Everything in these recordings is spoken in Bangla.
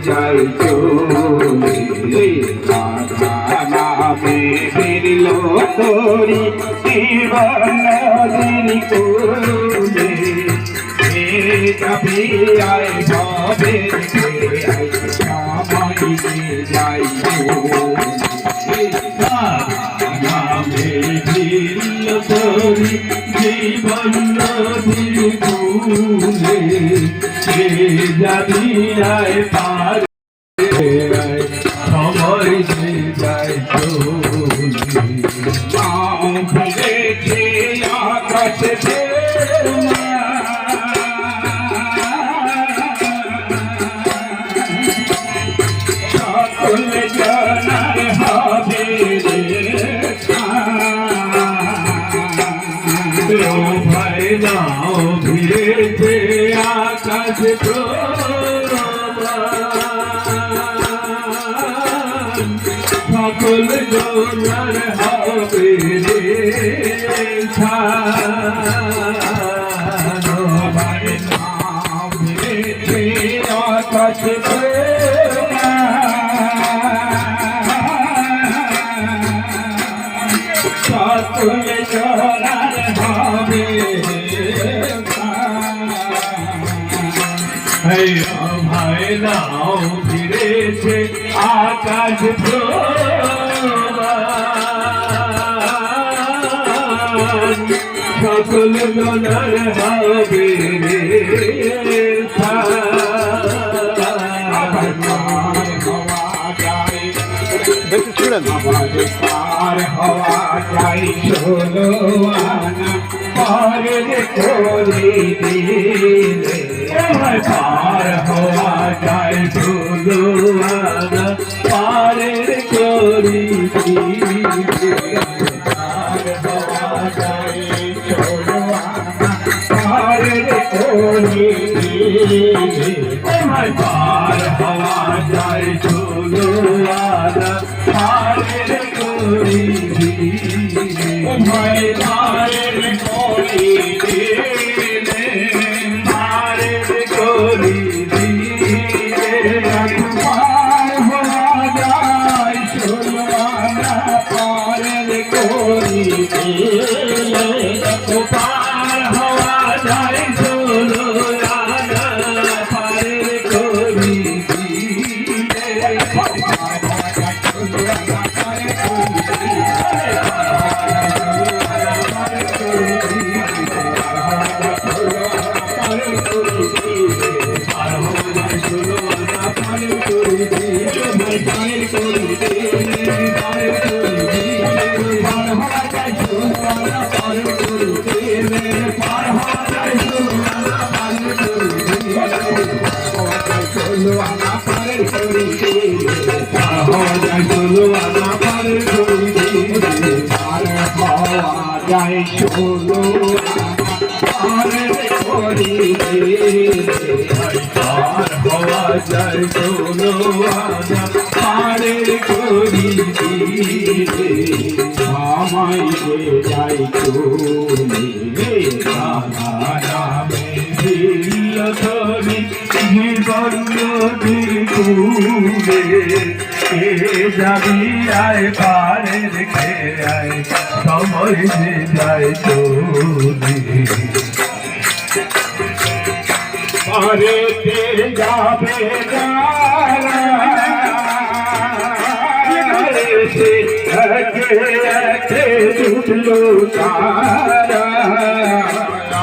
যাই চলে নামে ফিরল তোরি জীবন কোলে এ যাবি আয় যে যাই চলে নামে ফিরল তোরি জীবন নদীর কূলে সে জনার হবে রে ছাড়ো ভাই নাও ভিড়েছে আকাশ সকল জনার হবে ভাই নাও ফিরেছে, আকাশ সকল জনার হবে বেশি ছুড়েন পার হওয়া কোলি দিলে পার হওয়া দিলে পার হওয়া যাই ষোলো আনা পারের কোলি দিলে ভয় যায় ষোলো পারের করি পার হওয়া যায় ষোলো আনা পারের করি আমায় যাই চলে রাধা নামে দিল ধরি জীবন নদী কুলে এ যাবি আয় পারে রেখে আয় সময় যে যায় চলে পারেতে যাবে যারা এসে একে একে জুটলো তারা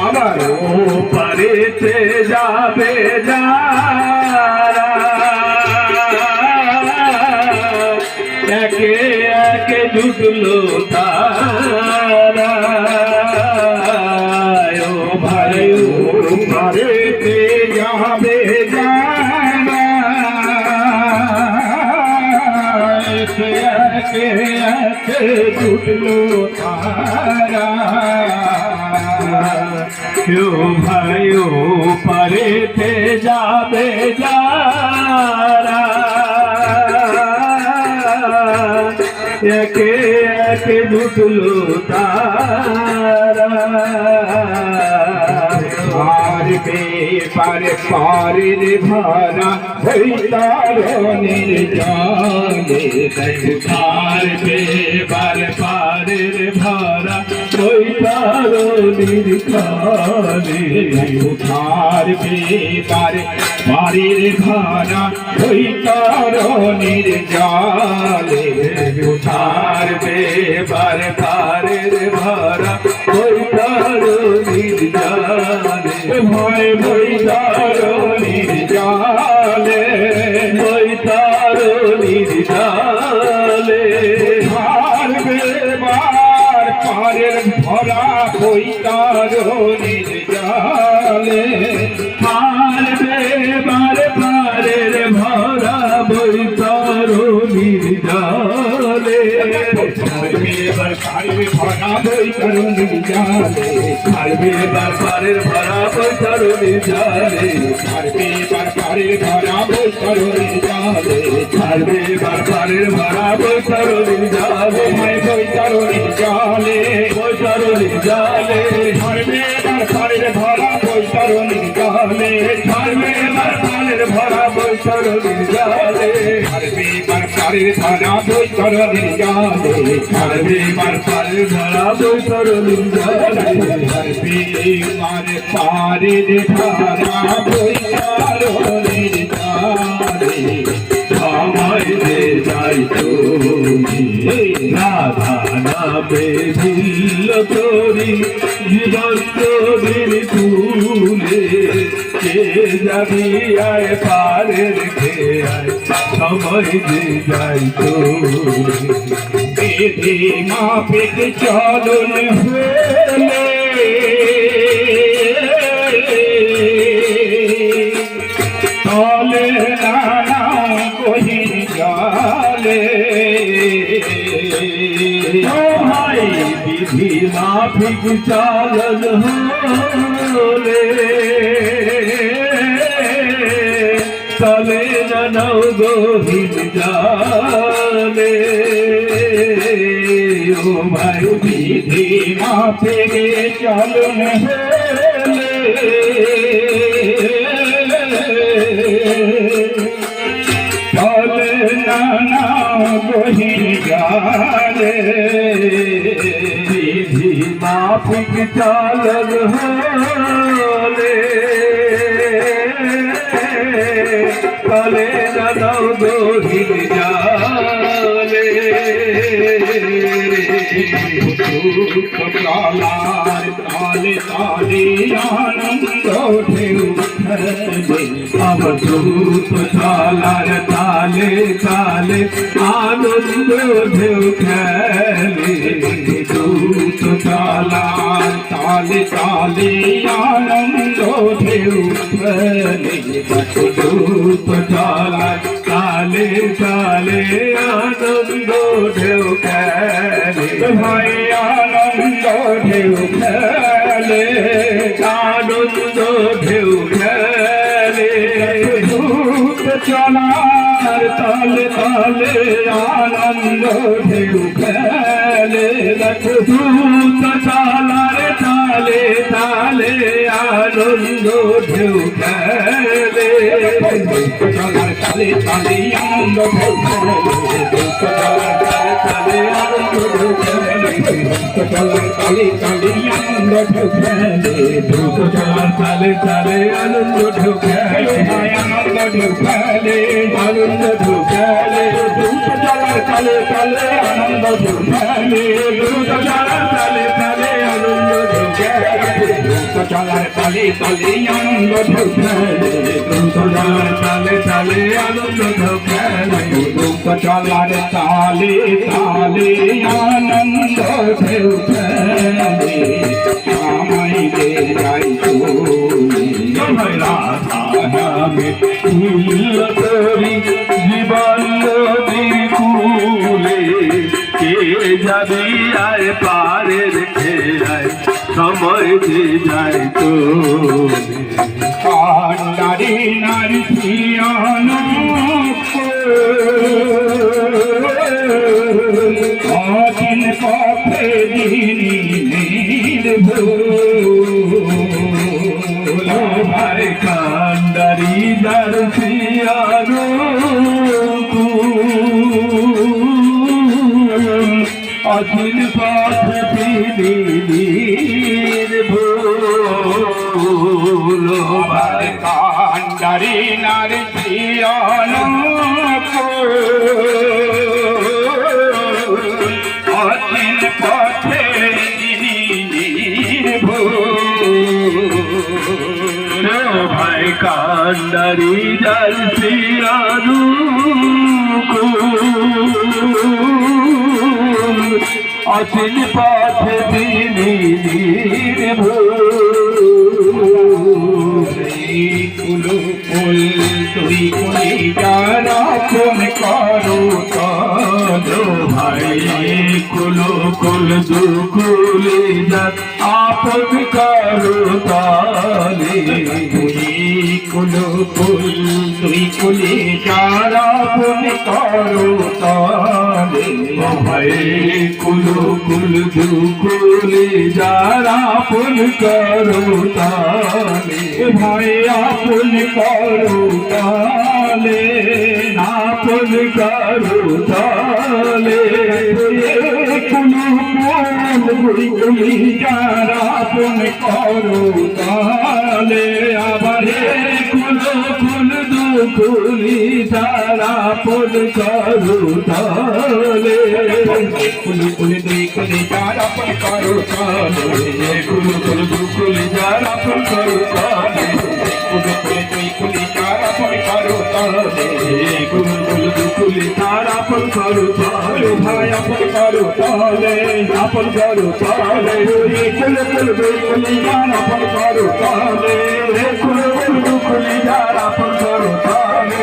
আমার পারেতে যাবে যারা। একে একে জুটলো তারা। ভাই পারেতে যাবে একে একে একে জুটলো তারা। কেউ ভাই ও পারেতে যাবে যারা একে একে জুটলো তারা পারবে পারে পারের ভরা ওই তারণের জলে পারবে পারে পারের ভরা ওই তারণের জলে পারবে পারে পারের ভরা ওই তারণের জলে ভরা বই তারণের জলে পারবে বার পারের ভরা বই তারণের জলে পারবে বার পারের ভরা বই তারণের জলে পারবে বার ভরা বই তারণের মাই বই তারণের জলে বই তারণের জলে জলে তারণের জলে পারবে বার পারের ভরা বই তারণের জলে পারবে বার পারের ভরা বই তারণের জলে পারবে বার পারের ভরা বই তারণের জলে আমায় দে যাই রাধা নামে ভিল্ল তোরি যাবি আয় পারে রেখে আয় সময় দে যাই তুমি বেধে মাপিক চলন হলে চলে নানা কহি জলে। ভাই বিধি মাফিক চালল হলে চলে নানাও গহিন জালে ও ভাই বিধি মাফিক চলন হলে চলে নানা গহি গালে বিধি মাফিক চালল হলে চলে নানা গহি জালে কালার তালে তালে আনন্দ ঢেউ আমার দূত চালার তালে তালে আনন্দ ঢেউ খেলে দূত চালার তালে তালে আনন্দ ঢেউ খেলে দূত চালার তালে তালে আনন্দ ঢেউ খেলে ভাই আনন্দ ঢেউ খেলে আনন্দ ঢেউ খেলে দূত চলার তালে তালে আনন্দ ঢেউ তালে তালে আনন্দ তালে আনন্দ তালে তালে আনন্দ তালে তালে আনন্দ আনন্দ ঢেউ খেলে আনন্দ চলার তালে তালে আনন্দ চলার তালে তালে চলার তালে তালে আনন্দ চলার তালে তালে আনন্দ ঢেউ চলার তালে তালে আনন্দ আমায় যাই জীবন কে যাবি সময় যে যায় তো। কান্ডারি নারী অদিন পথে দিনী ভাই কান্ডারি যার সিয়ানো অদিন পথে দিনী কান্ডারি নারী সিয়ানো অদিন পথে ভাই কান্ডারি জল সিয়ারু অচিন পথে তিনি নির্ভুল কুলু কুল তুই কুলি যারা কোন করো তো ভাই কুলু কুল দুকুলি যার আপন করো তালে কুলু কুল তুই কুলি যারা কোন করো তালে। ভাই কুলু কুল দুকুলি যারা আপন করো তালে। ভাই আপন করো তালে আপন করো তালে। কুলু কুল গুলি যারা আপন করো তালে। আবার দুকুলি যারা আপন করো তালে কুল দুই কুলি যারা আপন করো তালে কুলু কুল দুকুলি যারা আপন করো তালে কুল দুই কুলি যারা আপন করো তালে কুলু কুল দুকুলি যারা আপন করো তালে ভাই আপন করো তালে আপন করো তালে কুল দুই কুলি যারা আপন করো তালে কুলু কুল যারা আপন করো তালে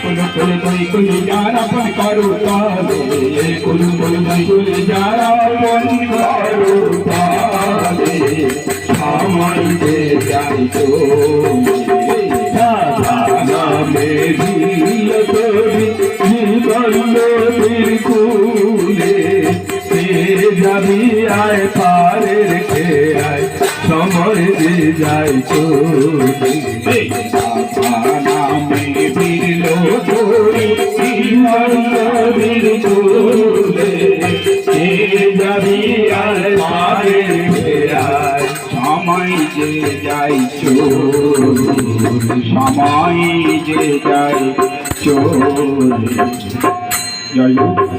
কুলু কুল দুই কুলি যারা আপন করো তালে কুলু কুল দুই কুলি যারা আপন করো তালে আমার যে যাই যাবি আয় পারে রেখে সময় যে যাই তো নামে দিল তোরি জীবন নদীর সে যাবি আয় পারে রেখে সময় যে যাই চোর সময় যে যাই চোর জয়।